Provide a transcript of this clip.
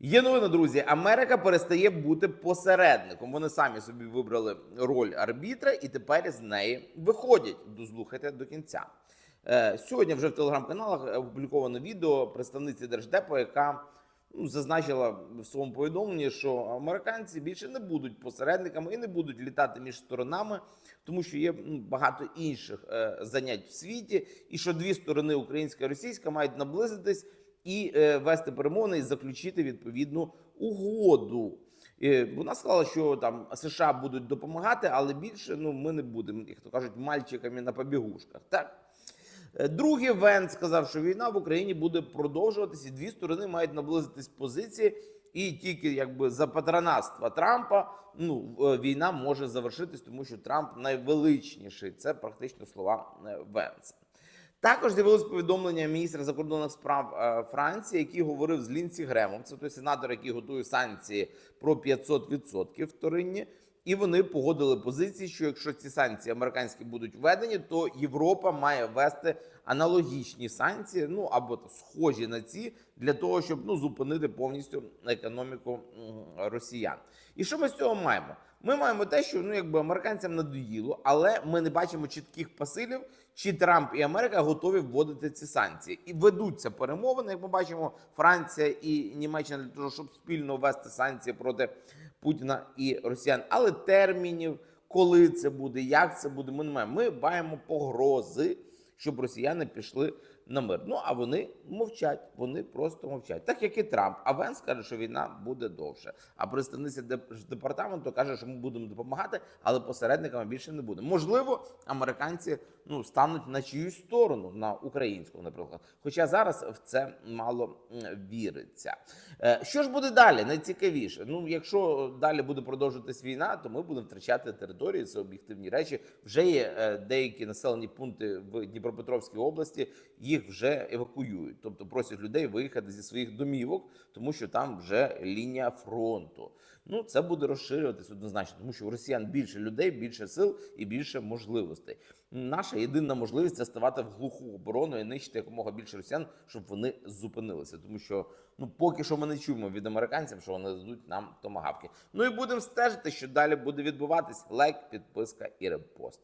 Є новина, друзі. Америка перестає бути посередником. Вони самі собі вибрали роль арбітра і тепер з неї виходять. Дослухайте до кінця. Е, Сьогодні вже в телеграм-каналах опубліковано відео представниці держдепу, яка зазначила в своєму повідомленні, що американці більше не будуть посередниками і не будуть літати між сторонами, тому що є ну, багато інших е, занять в світі, і що дві сторони українська і російська мають наблизитись і е, вести перемовини і заключити відповідну угоду. Вона сказала, що там США будуть допомагати, але більше ну ми не будемо, як то кажуть, мальчиками на побігушках. Так. Е, Другий Вен сказав, що війна в Україні буде продовжуватися, і дві сторони мають наблизитись позиції, і тільки якби за патронатства Трампа ну е, війна може завершитись, тому що Трамп найвеличніший. Це практично слова е, Венса. Також з'явилось повідомлення міністра закордонних справ Франції, який говорив з Лінсі Гремом. Це той сенатор, який готує санкції про 500% вторинні. І вони погодили позиції, що якщо ці санкції американські будуть введені, то Європа має ввести аналогічні санкції, ну або схожі на ці, для того, щоб ну зупинити повністю економіку росіян. І що ми з цього маємо? Ми маємо те, що ну якби американцям надоїло, але ми не бачимо чітких посилів, чи Трамп і Америка готові вводити ці санкції. І ведуться перемовини, як ми бачимо, Франція і Німеччина для того, щоб спільно ввести санкції проти Путіна і Росіян. Але термінів, коли це буде, як це буде, ми не маємо. Ми маємо погрози, щоб росіяни пішли на мир. Ну а вони мовчать, вони просто мовчать, так як і Трамп. А Венс каже, що війна буде довше. А представниця департаменту каже, що ми будемо допомагати, але посередниками більше не буде. Можливо, американці ну стануть на чиюсь сторону, на українську, наприклад. Хоча зараз в це мало віриться. Е, Що ж буде далі? Найцікавіше. Ну, якщо далі буде продовжуватись війна, то ми будемо втрачати території. Це об'єктивні речі. Вже є е, деякі населені пункти в Дніпропетровській області. Їх вже евакуюють, тобто просять людей виїхати зі своїх домівок, тому що там вже лінія фронту. Ну це буде розширюватись однозначно, тому що у росіян більше людей, більше сил і більше можливостей. Наша єдина можливість це ставати в глуху оборону і нищити якомога більше росіян, щоб вони зупинилися. Тому що ну поки що ми не чуємо від американців, що вони дадуть нам томагавки. Ну і будемо стежити, що далі буде відбуватись. Лайк, підписка і репост.